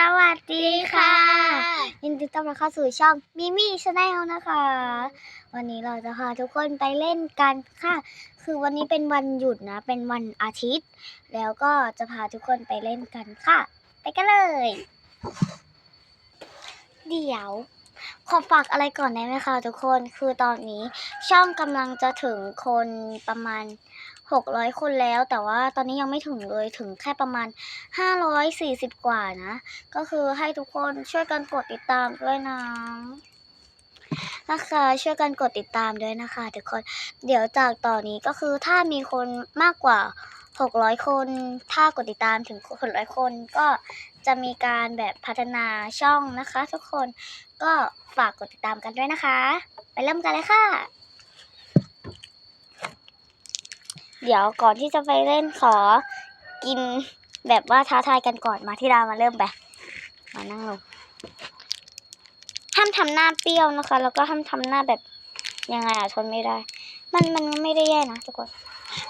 สวัสดีค่ะ ยินดีต้อนรับเข้าสู่ช่องมิมี่ชาแนลนะคะ วันนี้เราจะพาทุกคนไปเล่นกันค่ะ คือวันนี้เป็นวันหยุดนะ เป็นวันอาทิตย์ แล้วก็จะพาทุกคนไปเล่นกันค่ะ ไปกันเลย เดี๋ยวขอฝากอะไรก่อนได้ไหมคะทุกคน คือตอนนี้ช่องกำลังจะถึงคนประมาณ 600 คนแล้ว แต่ว่าตอนนี้ยังไม่ถึงเลยถึงแค่ประมาณ 540 กว่านะ ก็คือให้ทุกคนช่วยกันกดติดตามด้วยนะนะคะช่วยกันกดติดตามด้วยนะคะทุกคนเดี๋ยวจากต่อนนี้ก็คือถ้ามีคนมากกว่า 600 คน ถ้ากดติดตามถึง 600 คนก็จะมีการแบบพัฒนาช่องนะคะ ทุกคนก็ฝากกดติดตามกันด้วยนะคะ ไปเริ่มกันเลยค่ะ เดี๋ยวก่อนที่จะไปเล่นขอกินแบบว่าท้าทายกันก่อนมาที่ดามาเริ่มไปมานั่งลงห้ามทำหน้าเปรี้ยวนะคะ แล้วก็ห้ามทำหน้าแบบยังไงอะทนไม่ได้ มันมันไม่ได้แย่นะทุกคน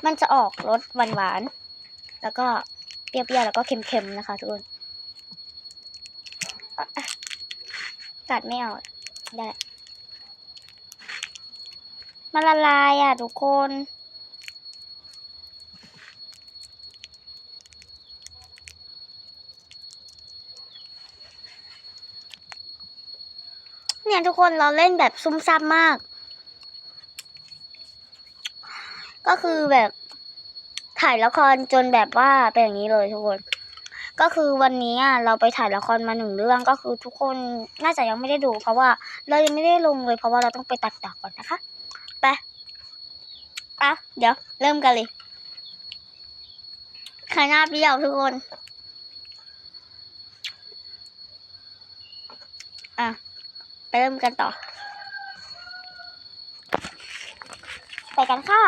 มันจะออกรสหวานๆแล้วก็เปรี้ยวๆแล้วก็เค็มๆนะคะ ทุกคนอะอะกัดไม่ออกได้มันละลายอะทุกคน เนี่ยทุกคนเราเล่นแบบซุ่มซ่ามมาก ก็คือแบบถ่ายละครจนแบบว่าเป็นอย่างนี้เลยทุกคน ก็คือวันนี้อะเราไปถ่ายละครมาหนึ่งเรื่องก็คือทุกคนน่าจะยังไม่ได้ดู เพราะว่าเรายังไม่ได้ลงเลย เพราะว่าเราต้องไปตัดต่อก่อนนะคะไปอะเดี๋ยวเริ่มกันเลยขายหน้าเปรี้ยวทุกคนอะ เริ่มกันต่อ ไปกันค่ะ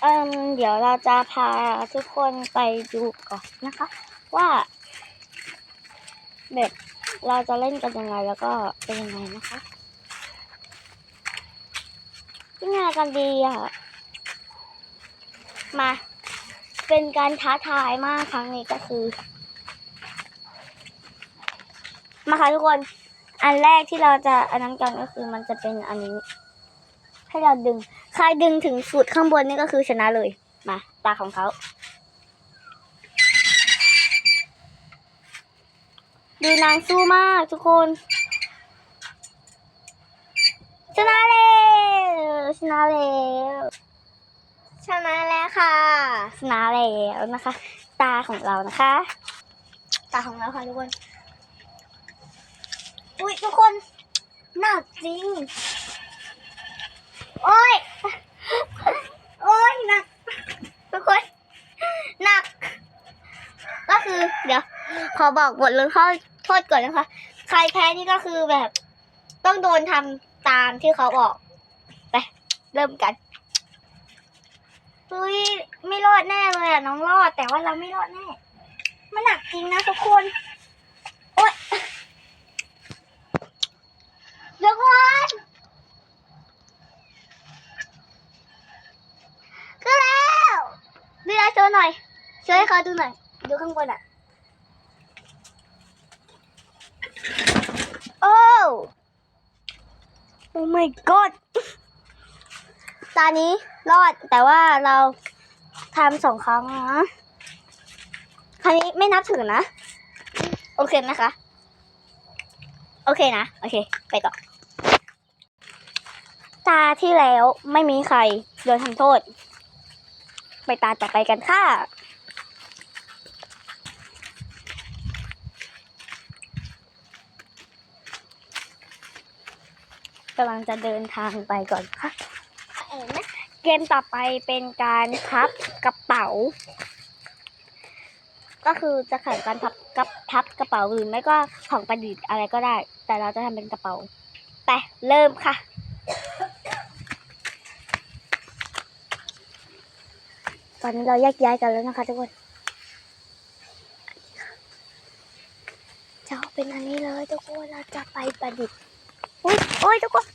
เอ่มเดี๋ยวเราจะพาทุกคนไปดูก่อนนะคะ ว่าแบบเราจะเล่นกันยังไงแล้วก็เป็นยังไงนะคะยังไงกันดีอะมา เป็นการท้าทายมากครั้งนี้ก็คือ มาค่ะทุกคน อันแรกที่เราจะอันนั้นกันก็คือมันจะเป็นอันนี้ ให้เราดึง ใครดึงถึงสุดข้างบนนี่ก็คือชนะเลย มา ตาของเขา ดูนางสู้มากทุกคน ชนะแล้วชนะแล้วชนะแล้วค่ะชนะแล้วนะคะ ตาของเรานะคะ ตาของเราค่ะทุกคน อุ้ยทุกคนหนักจริง โอ้ย โอ้ยหนัก ทุกคนหนัก ก็คือ เดี๋ยว ขอบอกบทลงโทษโทษก่อนนะคะ ใครแพ้นี่ก็คือแบบ ต้องโดนทำตามที่เขาบอก ไป เริ่มกันเฮ้ยไม่รอดแน่เลยอะน้องรอดแต่ว่าเราไม่รอดแน่ มันหนักจริงนะทุกคน โอ๊ย เดี๋ยวก่อนก็แล้วดูแลโชว์หน่อยช่วยให้เขาดูหน่อย ดูข้างบนอะ โอ้ โอ้ my god ตานี้รอดแต่ว่าเราทำสองครั้งนะครั้งนี้ไม่นับถือนะ โอเคไหมคะ โอเคนะ โอเค ไปต่อ ตาที่แล้วไม่มีใครโดนทำโทษ ไปตาต่อไปกันค่ะ กำลังจะเดินทางไปก่อนค่ะ เกมต่อไปเป็นการพับกระเป๋า ก็คือจะแข่งการพับกับพับกระเป๋าหรือไม่ก็ของประดิษฐ์อะไรก็ได้ แต่เราจะทำเป็นกระเป๋า ไป เริ่มค่ะ ตอนนี้เราแยกย้ายกันแล้วนะคะทุกคนจะเอาเป็นอันนี้เลยทุกคนเราจะไปประดิษฐ์อุ้ยโอ้ยทุกคน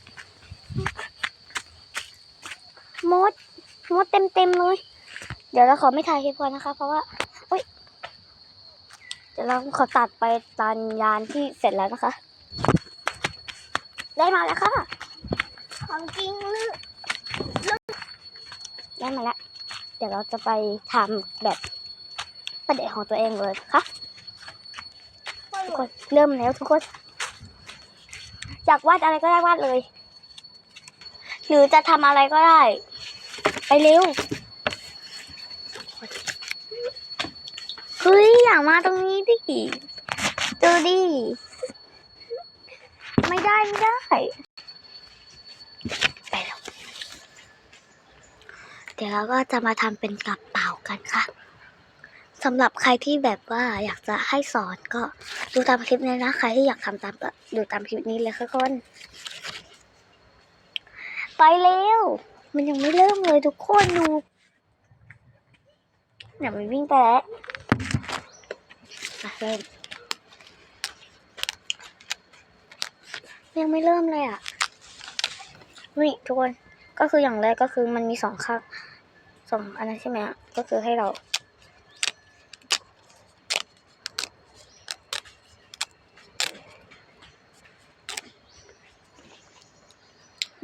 มดมดเต็มเต็มเลย เดี๋ยวเราขอไม่ถ่ายคลิปก่อนนะคะ เพราะว่าอุ้ยเดี๋ยวเราขอตัดไปตอนยานที่เสร็จแล้วนะคะ ได้มาแล้วค่ะ ของจริงหรือได้มาแล้ว เดี๋ยวเราจะไปทำแบบประเด็นของตัวเองเลยค่ะทุกคนเริ่มแล้วทุกคนอยากวาดอะไรก็ได้วาดเลย หรือจะทำอะไรก็ได้ ไปเร็วเฮ้ยอยากมาตรงนี้ดิดูดิไม่ได้ไม่ได้ ไปแล้ว เดี๋ยวเราก็จะมาทำเป็นกระเป๋ากันค่ะสำหรับใครที่แบบว่าอยากจะให้สอนก็ดูตามคลิปนี้นะ ใครที่อยากทำตามก็ดูตามคลิปนี้เลยค่ะทุกคน ไปเร็ว มันยังไม่เริ่มเลยทุกคนดูเนี่ยมันวิ่งไปแล้วอะเริ่มยังไม่เริ่มเลยอะนี่ทุกคนก็คืออย่างแรกก็คือมันมีสองข้าง สองอันนั้นใช่ไหมอะก็คือให้เรา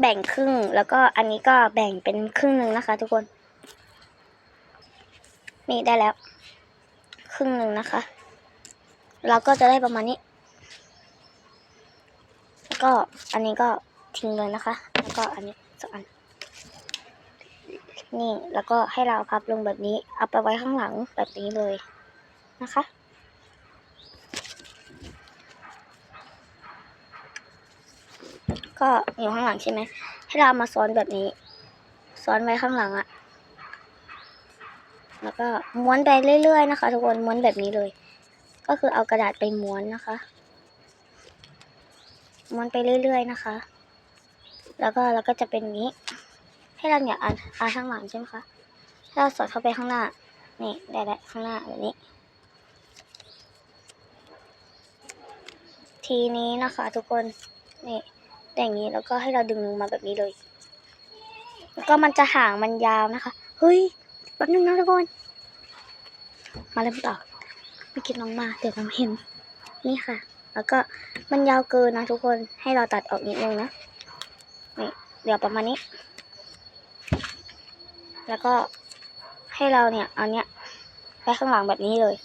แบ่งครึ่งแล้วก็อันนี้ก็แบ่งเป็นครึ่งหนึ่งนะคะ ทุกคน นี่ได้แล้ว ครึ่งหนึ่งนะคะ เราก็จะได้ประมาณนี้ แล้วก็อันนี้ก็ทิ้งเลยนะคะ แล้วก็อันนี้สองอัน นี่ แล้วก็ให้เราพับลงแบบนี้ เอาไปไว้ข้างหลังแบบนี้เลยนะคะ ก็อยู่ข้างหลังใช่ไหม ให้เรามาซ้อนแบบนี้ ซ้อนไว้ข้างหลังอะแล้วก็ม้วนไปเรื่อย ๆ นะคะ ทุกคนม้วนแบบนี้เลย ก็คือเอากระดาษไปม้วนนะคะ ม้วนไปเรื่อย ๆ นะคะ แล้วก็แล้วก็จะเป็นนี้ ให้เราเนี่ยอ่านอ่านข้างหลังใช่ไหมคะให้เราสอดเข้าไปข้างหน้า นี่ได้แล้วข้างหน้าแบบนี้ ทีนี้นะคะทุกคน นี่อย่างนี้แล้วก็ให้เราดึงลงมาแบบนี้เลย แล้วก็มันจะห่างมันยาวนะคะ เฮ้ยแป๊บนึงนะทุกคน มาเริ่มต่อไม่คิดน้องมาเดี๋ยวน้องเห็น นี่ค่ะ แล้วก็มันยาวเกินนะทุกคน ให้เราตัดออกนิดนึงนะ นี่เดี๋ยวประมาณนี้ แล้วก็ให้เราเนี่ยเอาเนี้ยไปข้างหลังแบบนี้เลย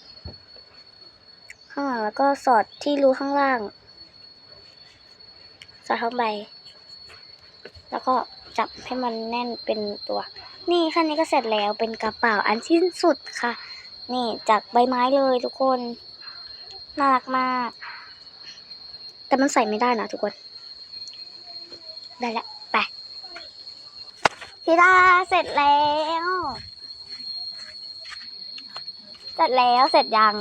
ข้างหลังแล้วก็สอดที่รูข้างล่าง สอดเข้าไป แล้วก็จับให้มันแน่นเป็นตัว นี่แค่นี้ก็เสร็จแล้วเป็นกระเป๋าอันสิ้นสุดค่ะ นี่จากใบไม้เลยทุกคน น่ารักมาก แต่มันใส่ไม่ได้นะทุกคน ได้แล้ว พี่ดาเสร็จแล้ว เสร็จแล้วเสร็จยัง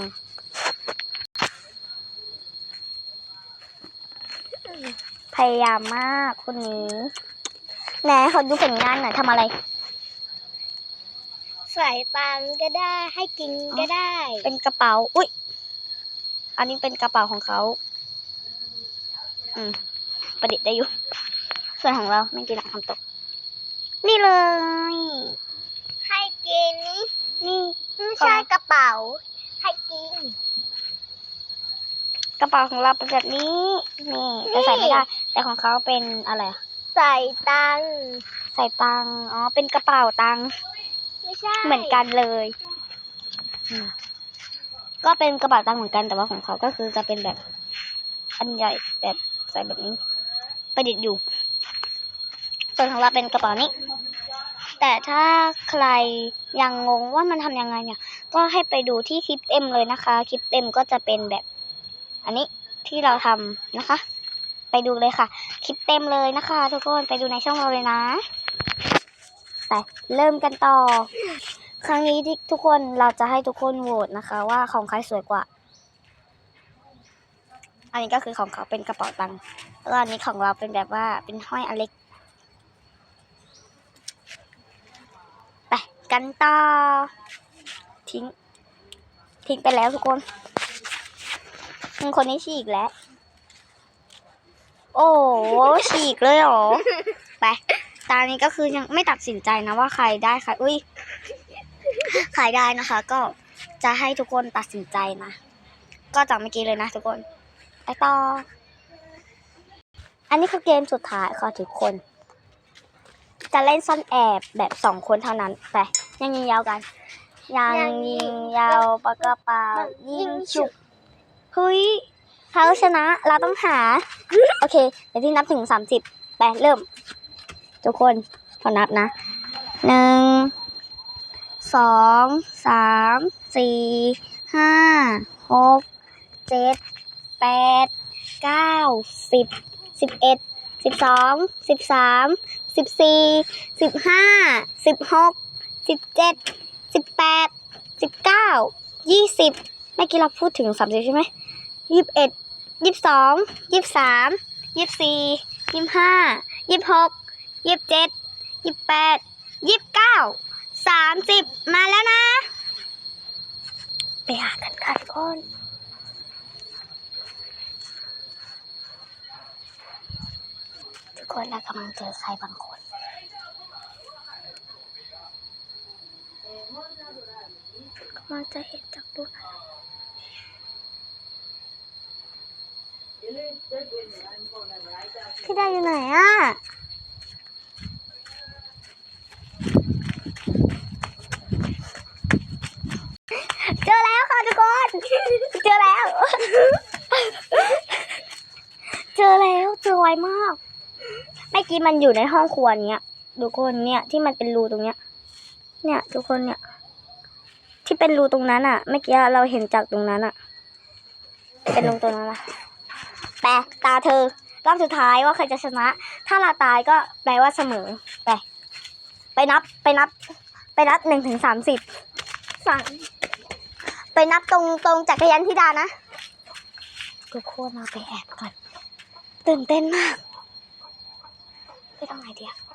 พยายามมากคนนี้ไหนเขาดูผลงานหน่อยทำอะไร ใส่ตังค์ก็ได้ให้กินก็ได้ เป็นกระเป๋า อุ้ยอันนี้เป็นกระเป๋าของเขา อืม ประดิษฐ์ได้อยู่ ส่วนของเราไม่กินหลังทำตก นี่เลย ให้กินนี่ไม่ใช่กระเป๋า ให้กิน กระเป๋าของเราเป็นแบบนี้ นี่แต่ใส่ไม่ได้ แต่ของเขาเป็นอะไรอะใส่ตังค์ใส่ตังค์อ๋อ เป็นกระเป๋าตังค์ไม่ใช่เหมือนกันเลยอืมก็เป็นกระเป๋าตังค์เหมือนกันแต่ว่าของเขาก็คือจะเป็นแบบอันใหญ่แบบใส่แบบนี้ ประดิษฐ์อยู่ ส่วนของเราเป็นกระเป๋านี้ แต่ถ้าใครยังงงว่ามันทำยังไงเนี่ย ก็ให้ไปดูที่คลิปเต็มเลยนะคะ คลิปเต็มก็จะเป็นแบบ อันนี้ที่เราทำนะคะ ไปดูเลยค่ะ คลิปเต็มเลยนะคะ ทุกคนไปดูในช่องเราเลยนะไปเริ่มกันต่อ ครั้งนี้ที่ทุกคนเราจะให้ทุกคนโหวตนะคะ ว่าของใครสวยกว่า อันนี้ก็คือของเขาเป็นกระเป๋าตังค์แล้วอันนี้ของเราเป็นแบบว่าเป็นห้อยอเล็ก ไป กันต่อ ทิ้ง ทิ้งไปแล้วทุกคนมึงคนนี้ฉีกแล้ว โอ้ฉีกเลยเหรอ ไป ตอนนี้ก็คือยังไม่ตัดสินใจนะว่าใครได้ใครอุ้ยใครได้นะคะ ก็จะให้ทุกคนตัดสินใจนะ ก็จากเมื่อกี้เลยนะทุกคน ไปต่อ อันนี้คือเกมสุดท้ายค่ะทุกคน จะเล่นซ่อนแอบแบบสองคนเท่านั้น ไป ยังยิงยาวกันยังยิงยาวปากกระเป๋ายิงฉุบเฮ้ยเขาชนะเราต้องหา โอเค เดี๋ยวพี่นับถึงสามสิบไปเริ่ม ทุกคนพอนับนะหนึ่งสองสามสี่ห้าหกเจ็ดแปดเก้าสิบสิบเอ็ดสิบสองสิบสามสิบสี่สิบห้าสิบหก สิบเจ็ดสิบแปดสิบเก้ายี่สิบเมื่อกี้เราพูดถึงสามสิบใช่ไหมยี่สิบเอ็ดยี่สิบสองยี่สิบสามยี่สิบสี่ยี่สิบห้ายี่สิบหกยี่สิบเจ็ดยี่สิบแปดยี่สิบเก้าสามสิบมาแล้วนะ ไปหากันค่ะทุกคนทุกคนเรากำลังเจอใครบางคน กำลังจะเห็นจากตัวนั้นพี่ดาอยู่ไหนอะเจอแล้วค่ะทุกคน เจอแล้ว เจอแล้วเจอไวมากเมื่อกี้มันอยู่ในห้องครัวเนี้ยทุกคนเนี่ยที่มันเป็นรูตรงเนี้ย เนี่ยทุกคนเนี่ย ที่เป็นรูตรงนั้นอะเมื่อกี้เราเห็นจากตรงนั้นอะเป็นรูตรงนั้นละแปลตาเธอรอบสุดท้ายว่าใครจะชนะ ถ้าเราตายก็แปลว่าเสมอไปไปนับไปนับ ไปนับหนึ่งถึงสามสิบสามไปนับตรงตรงจักรยานที่ดานะทุกคนเราไปแอบก่อน ตื่นเต้นมาก ไปทำไงดีอะ